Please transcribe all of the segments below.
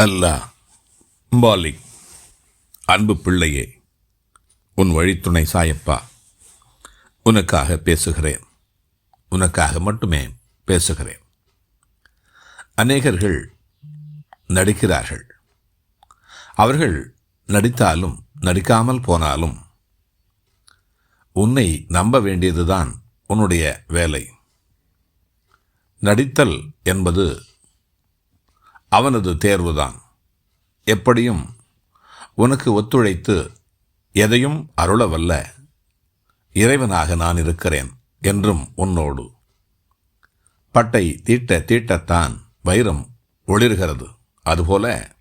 அல்லாஹ் poly அன்பு பிள்ளையே உன் வழித்துணை சாயப்பா உனக்காக பேசுகிறேன் உனக்காக மட்டுமே பேசுகிறேன். அநேகர்கள் நடிக்கிறார்கள். அவர்கள் நடித்தாலும் நடிக்காமல் போனாலும் உன்னை நம்ப வேண்டியதுதான் உன்னுடைய வேலை. நடித்தல் என்பது அவனது தேர்வுதான். எப்படியும் உனக்கு ஒத்துழைத்து எதையும் அருளவல்ல. இறைவனாக நான் இருக்கிறேன் என்றும் உன்னோடு. பட்டை தீட்ட தீட்டத்தான் வைரம் ஒளிர்கிறது. அதுபோல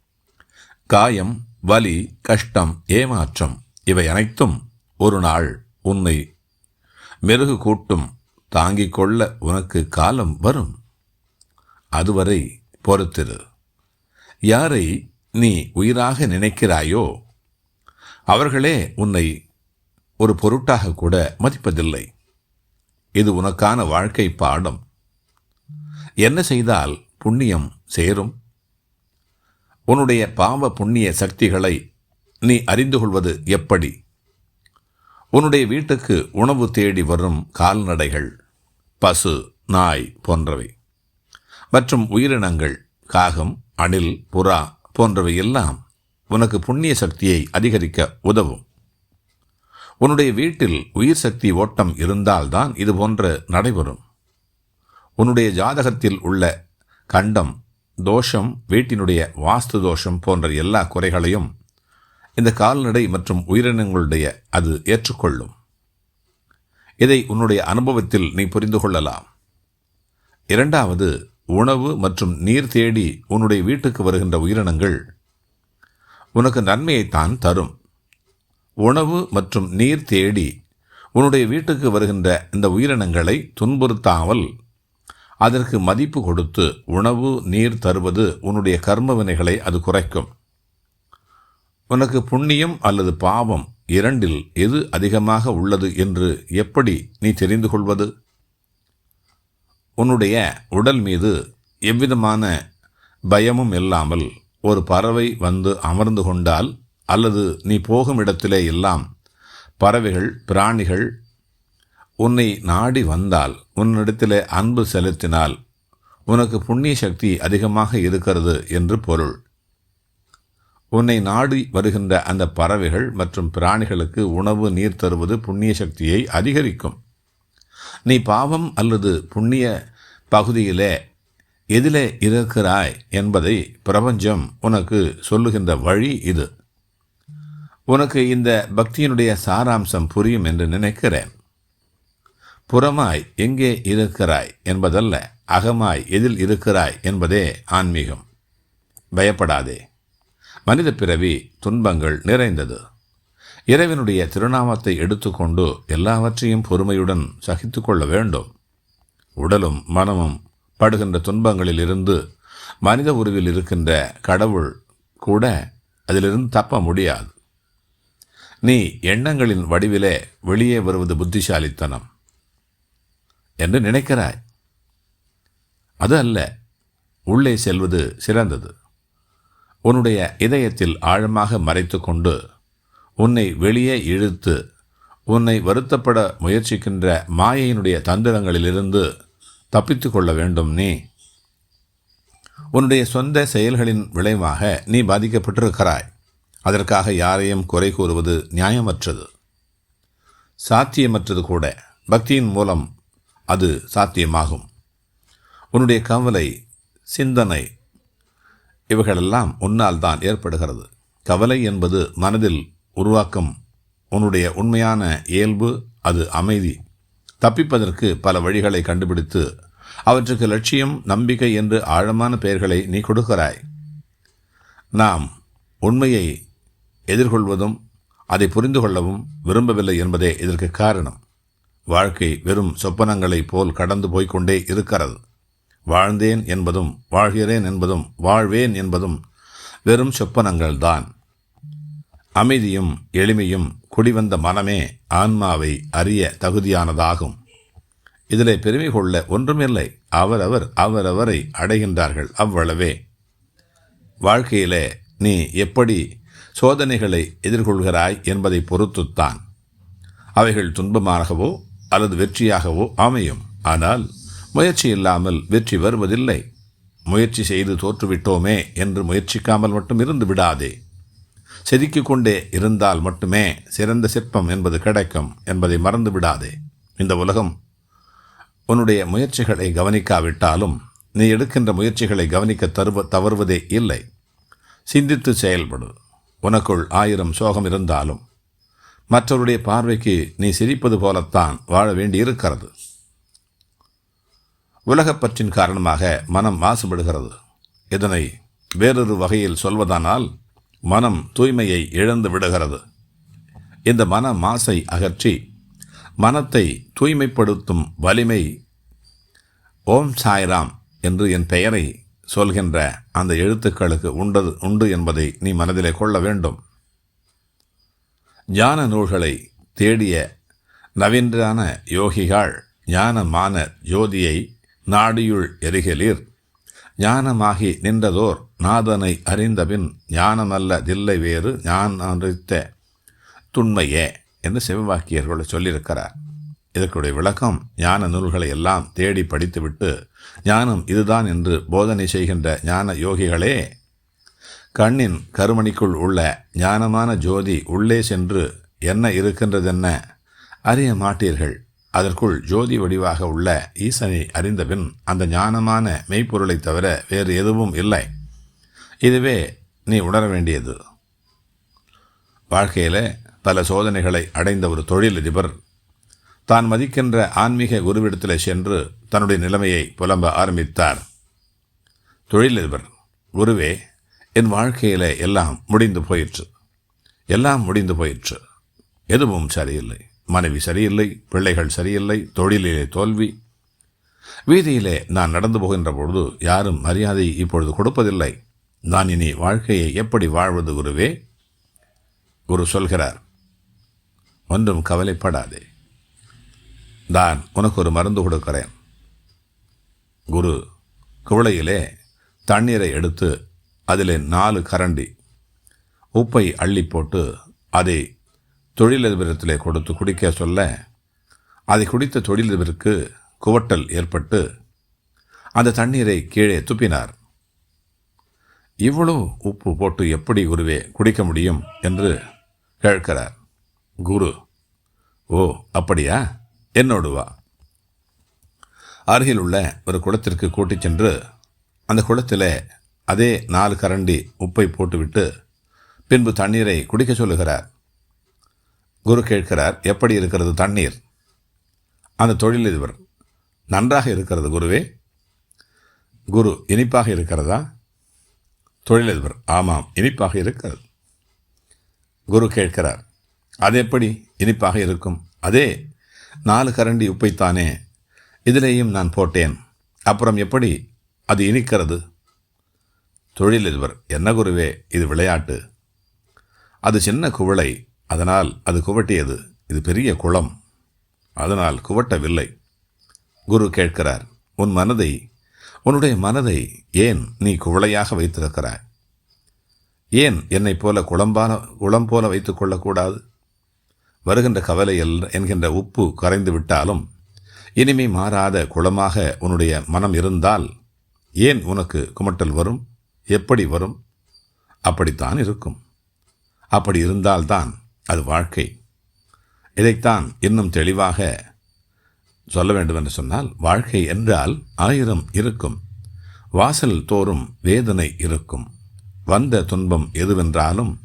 காயம் வலி கஷ்டம் ஏமாற்றம் இவை அனைத்தும் ஒரு நாள் உன்னை மெருகு கூட்டும் தாங்கிக் கொள்ள உனக்கு காலம் வரும். அதுவரை பொறுத்திரு. யாரை நீ உயிராக நினைக்கிறாயோ அவர்களே உன்னை ஒரு பொருட்டாக கூட மதிப்பதில்லை. இது உனக்கான வாழ்க்கை பாடம். என்ன செய்தால் புண்ணியம் சேரும்? உன்னுடைய பாவ புண்ணிய சக்திகளை நீ அறிந்து கொள்வது எப்படி? உன்னுடைய வீட்டுக்கு உணவு தேடி வரும் கால்நடைகள் பசு நாய் போன்றவை மற்றும் உயிரினங்கள் காகம் அணில் புறா போன்றவை எல்லாம் உனக்கு புண்ணிய சக்தியை அதிகரிக்க உதவும். உன்னுடைய வீட்டில் உயிர் சக்தி ஓட்டம் இருந்தால்தான் இது போன்று நடைபெறும். உன்னுடைய ஜாதகத்தில் உள்ள கண்டம் தோஷம் வீட்டினுடைய வாஸ்து தோஷம் போன்ற எல்லா குறைகளையும் இந்த கால்நடை மற்றும் உயிரினங்களுடைய அது ஏற்றுக்கொள்ளும். இதை உன்னுடைய அனுபவத்தில் நீ புரிந்து கொள்ளலாம். இரண்டாவது உணவு மற்றும் நீர் தேடி உன்னுடைய வீட்டுக்கு வருகின்ற உயிரினங்கள் உனக்கு நன்மையைத்தான் தரும். உணவு மற்றும் நீர் தேடி உன்னுடைய வீட்டுக்கு வருகின்ற இந்த உயிரினங்களை துன்புறுத்தாமல் அதற்கு மதிப்பு கொடுத்து உணவு நீர் தருவது உன்னுடைய கர்ம வினைகளை அது குறைக்கும். உனக்கு புண்ணியம் அல்லது பாவம் இரண்டில் எது அதிகமாக உள்ளது என்று எப்படி நீ தெரிந்து கொள்வது? உன்னுடைய உடல் மீது எவ்விதமான பயமும் இல்லாமல் ஒரு பறவை வந்து அமர்ந்து கொண்டால் அல்லது நீ போகும் இடத்திலே எல்லாம் பறவைகள் பிராணிகள் உன்னை நாடி வந்தால் உன்னிடத்திலே அன்பு செலுத்தினால் உனக்கு புண்ணிய சக்தி அதிகமாக இருக்கிறது என்று பொருள். உன்னை நாடி வருகின்ற அந்த பறவைகள் மற்றும் பிராணிகளுக்கு உணவு நீர் தருவது புண்ணிய சக்தியை அதிகரிக்கும். நீ பாவம் அல்லது புண்ணிய பகுதியிலே எதிலே இருக்கிறாய் என்பதை பிரபஞ்சம் உனக்கு சொல்லுகின்ற வழி இது. உனக்கு இந்த பக்தியினுடைய சாராம்சம் புரியும் என்று நினைக்கிறேன். புறமாய் எங்கே இருக்கிறாய் என்பதல்ல அகமாய் எதில் இருக்கிறாய் என்பதே ஆன்மீகம். பயப்படாதே. மனித பிறவி துன்பங்கள் நிறைந்தது. இறைவனுடைய திருநாமத்தை எடுத்துக்கொண்டு எல்லாவற்றையும் பொறுமையுடன் சகித்து கொள்ள வேண்டும். உடலும் மனமும் படுகின்ற துன்பங்களில் இருந்து மனித உருவில் இருக்கின்ற கடவுள் கூட அதிலிருந்து தப்ப முடியாது. நீ எண்ணங்களின் வடிவிலே வெளியே வருவது புத்திசாலித்தனம். என்று நினைக்கிறாய். அது அல்ல உள்ளே செல்வது சிறந்தது. உன்னுடைய இதயத்தில் ஆழமாக மறைத்து கொண்டு உன்னை வெளியே இழுத்து உன்னை வருத்தப்பட முயற்சிக்கின்ற மாயையினுடைய தந்திரங்களிலிருந்து தப்பித்து கொள்ள வேண்டும் நீ. உன்னுடைய சொந்த செயல்களின் விளைவாக நீ பாதிக்கப்பட்டிருக்கிறாய். அதற்காக யாரையும் குறை கூறுவது நியாயமற்றது. சாத்தியமற்றது கூட. பக்தியின் மூலம் அது சாத்தியமாகும். உன்னுடைய கவலை சிந்தனை இவைகளெல்லாம் உன்னால் தான் ஏற்படுகிறது. கவலை என்பது மனதில் உருவாக்கும் உன்னுடைய உண்மையான இயல்பு அது அமைதி. தப்பிப்பதற்கு பல வழிகளை கண்டுபிடித்து அவற்றுக்கு லட்சியம் நம்பிக்கை என்று ஆழமான பெயர்களை நீ கொடுக்கிறாய். நாம் உண்மையை எதிர்கொள்வதும் அதை புரிந்து கொள்ளவும் விரும்பவில்லை என்பதே இதற்கு காரணம். வாழ்க்கை வெறும் சொப்பனங்களைப் போல் கடந்து போய்க்கொண்டே இருக்கிறது. வாழ்ந்தேன் என்பதும் வாழ்கிறேன் என்பதும் வாழ்வேன் என்பதும் வெறும் சொப்பனங்கள்தான். அமைதியும் எளிமையும் குடிவந்த மனமே ஆன்மாவை அறிய தகுதியானதாகும். இதிலே பெருமை கொள்ள ஒன்றுமில்லை. அவரவர் அவரவரை அடைகின்றார்கள் அவ்வளவே. வாழ்க்கையிலே நீ எப்படி சோதனைகளை எதிர்கொள்கிறாய் என்பதை பொறுத்துத்தான். அவைகள் துன்பமாகவோ அல்லது வெற்றியாகவோ அமையும். ஆனால் முயற்சி இல்லாமல் வெற்றி வருவதில்லை. முயற்சி செய்து தோற்றுவிட்டோமே என்று முயற்சிக்காமல் மட்டும் இருந்து விடாதே. செதுக்கிக் கொண்டே இருந்தால் மட்டுமே சிறந்த சிற்பம் என்பது கிடைக்கும் என்பதை மறந்து விடாதே இந்த உலகம் உன்னுடைய முயற்சிகளை கவனிக்காவிட்டாலும் நீ எடுக்கின்ற முயற்சிகளை கவனிக்க தருவ தவறுவதே இல்லை. சிந்தித்து செயல்படு. உனக்குள் ஆயிரம் சோகம் இருந்தாலும் மற்றவருடைய பார்வைக்கு நீ சிரிப்பது போலத்தான் வாழ வேண்டியிருக்கிறது. உலகப்பற்றின் காரணமாக மனம் மாசுபடுகிறது. இதனை வேறொரு வகையில் சொல்வதானால் மனம் தூய்மையை இழந்து விடுகிறது. இந்த மன மாசை அகற்றி மனத்தை தூய்மைப்படுத்தும் வலிமை ஓம் சாய்ராம் என்று என் பெயரை சொல்கின்ற அந்த எழுத்துக்களுக்கு உண்டது உண்டு என்பதை நீ மனதிலே கொள்ள வேண்டும். ஞான நூல்களை தேடிய நவீன்றான யோகிகள் ஞானமான ஜோதியை நாடியுள் எரிகலீர். ஞானமாகி நின்றதோர் நாதனை அறிந்தபின் ஞானமல்ல தில்லை வேறு ஞான் துண்மையே என்று சிவவாக்கியர்கள் சொல்லியிருக்கிறார். இதற்குடைய விளக்கம் ஞான நூல்களை எல்லாம் தேடி படித்துவிட்டு ஞானம் இதுதான் என்று போதனை செய்கின்ற ஞான யோகிகளே கண்ணின் கருமணிக்குள் உள்ள ஞானமான ஜோதி உள்ளே சென்று என்ன இருக்கின்றதென்ன அறிய மாட்டீர்கள்? அதற்குள் ஜோதி வடிவாக உள்ள ஈசனை அறிந்தபின் அந்த ஞானமான மெய்ப்பொருளைத் தவிர வேறு எதுவும் இல்லை. இதுவே நீ உணர வேண்டியது. வாழ்க்கையில் பல சோதனைகளை அடைந்த ஒரு தொழிலதிபர் தான் மதிக்கின்ற ஆன்மீக குருவிடத்தில் சென்று தன்னுடைய நிலைமையை புலம்ப ஆரம்பித்தார். தொழிலதிபர் குருவே என் வாழ்க்கையில் எல்லாம் முடிந்து போயிற்று. எல்லாம் முடிந்து போயிற்று. எதுவும் சரியில்லை. மனைவி சரியில்லை. பிள்ளைகள் சரியில்லை. தொழிலிலே தோல்வி. வீதியிலே நான் நடந்து போகின்ற பொழுது யாரும் மரியாதை இப்பொழுது கொடுப்பதில்லை. நான் இனி வாழ்க்கையை எப்படி வாழ்வது குருவே? குரு சொல்கிறார் ஒன்றும் கவலைப்படாதே. நான் உனக்கு ஒரு மருந்து கொடுக்கிறேன். குரு குவளையிலே தண்ணீரை எடுத்து அதிலே நாலு கரண்டி உப்பை அள்ளி போட்டு அதை தொழிலதிபரத்திலே கொடுத்து குடிக்க சொல்ல அதை குடித்த தொழிலதிபருக்கு குவட்டல் ஏற்பட்டு அந்த தண்ணீரை கீழே துப்பினார். இவ்வளவு உப்பு போட்டு எப்படி குருவே குடிக்க முடியும் என்று கேட்கிறார். குரு ஓ அப்படியா? என்னோடு வா. அருகில் உள்ள ஒரு குளத்திற்கு கூட்டிச் சென்று அந்த குளத்தில் அதே நாலு கரண்டி உப்பை போட்டுவிட்டு பின்பு தண்ணீரை குடிக்க சொல்லுகிறார். குரு கேட்கிறார் எப்படி இருக்கிறது தண்ணீர்? அந்த தொழிலதிபர் நன்றாக இருக்கிறது குருவே. குரு இனிப்பாக இருக்கிறதா? தொழிலதிபர் ஆமாம் இனிப்பாக இருக்கிறது. குரு கேட்கிறார் அது எப்படி? இனிப்பாக இருக்கும். அதே நாலு கரண்டி உப்பைத்தானே இதிலேயும் நான் போட்டேன். அப்புறம் எப்படி அது இனிக்கிறது? தொழிலதிபர் என்ன குருவே இது விளையாட்டு. அது சின்ன குவளை அதனால் அது குவட்டியது. இது பெரிய குளம் அதனால் குவட்டவில்லை. குரு கேட்கிறார் உன் மனதை உன்னுடைய மனதை ஏன் நீ குவளையாக வைத்திருக்கிறாய்? ஏன் என்னைப் போல குழம்பான குளம் போல வைத்துக் கொள்ளக்கூடாது? வருகின்ற கவலை என்கின்ற உப்பு கரைந்து விட்டாலும் இனிமே மாறாத குளமாக உன்னுடைய மனம் இருந்தால் ஏன் உனக்கு குமட்டல் வரும்? எப்படி வரும்? அப்படித்தான் இருக்கும். அப்படி இருந்தால்தான் அது வாழ்க்கை. இதைத்தான் இன்னும் தெளிவாக சொல்ல வேண்டும் என்று சொன்னால் வாழ்க்கை என்றால் ஆயிரம் இருக்கும். வாசல் தோறும் வேதனை இருக்கும். வந்த துன்பம் எதுவென்றாலும்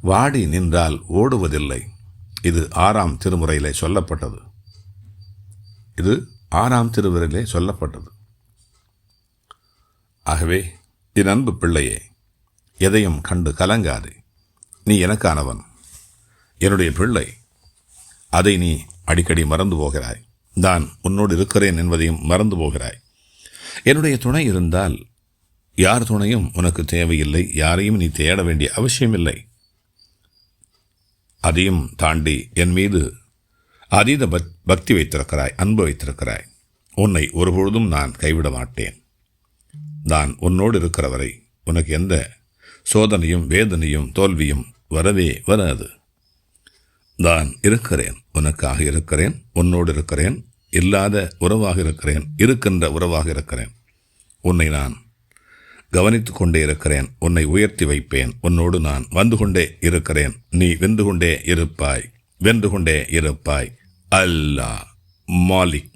வாடி நின்றால் ஓடுவதில்லை. இது ஆறாம் திருமுறையிலே சொல்லப்பட்டது. இது ஆறாம் திருமுறையிலே சொல்லப்பட்டது. ஆகவே என் அன்பு பிள்ளையே எதையும் கண்டு கலங்காதே. நீ எனக்கானவன். என்னுடைய பிள்ளை அதை நீ அடிக்கடி மறந்து போகிறாய். நான் உன்னோடு இருக்கிறேன் என்பதையும் மறந்து போகிறாய். என்னுடைய துணை இருந்தால் யார் துணையும் உனக்கு தேவையில்லை யாரையும் நீ தேட வேண்டிய அவசியமில்லை. அதையும் தாண்டி என் மீது அதீத பக் பக்தி வைத்திருக்கிறாய் அன்பு வைத்திருக்கிறாய். உன்னை ஒருபொழுதும் நான் கைவிட மாட்டேன். நான் உன்னோடு இருக்கிறவரை உனக்கு எந்த சோதனையும் வேதனையும் தோல்வியும் வரவே வராது. நான் இருக்கிறேன் உனக்காக இருக்கிறேன் உன்னோடு இருக்கிறேன் இல்லாத உறவாக இருக்கிறேன் இருக்கின்ற உறவாக இருக்கிறேன். உன்னை நான் கவனித்துக் கொண்டே இருக்கிறேன். உன்னை உயர்த்தி வைப்பேன். உன்னோடு நான் வந்து கொண்டே இருக்கிறேன். நீ வென்று கொண்டே இருப்பாய். வென்று கொண்டே இருப்பாய். அல்லாஹ் மாலிக்.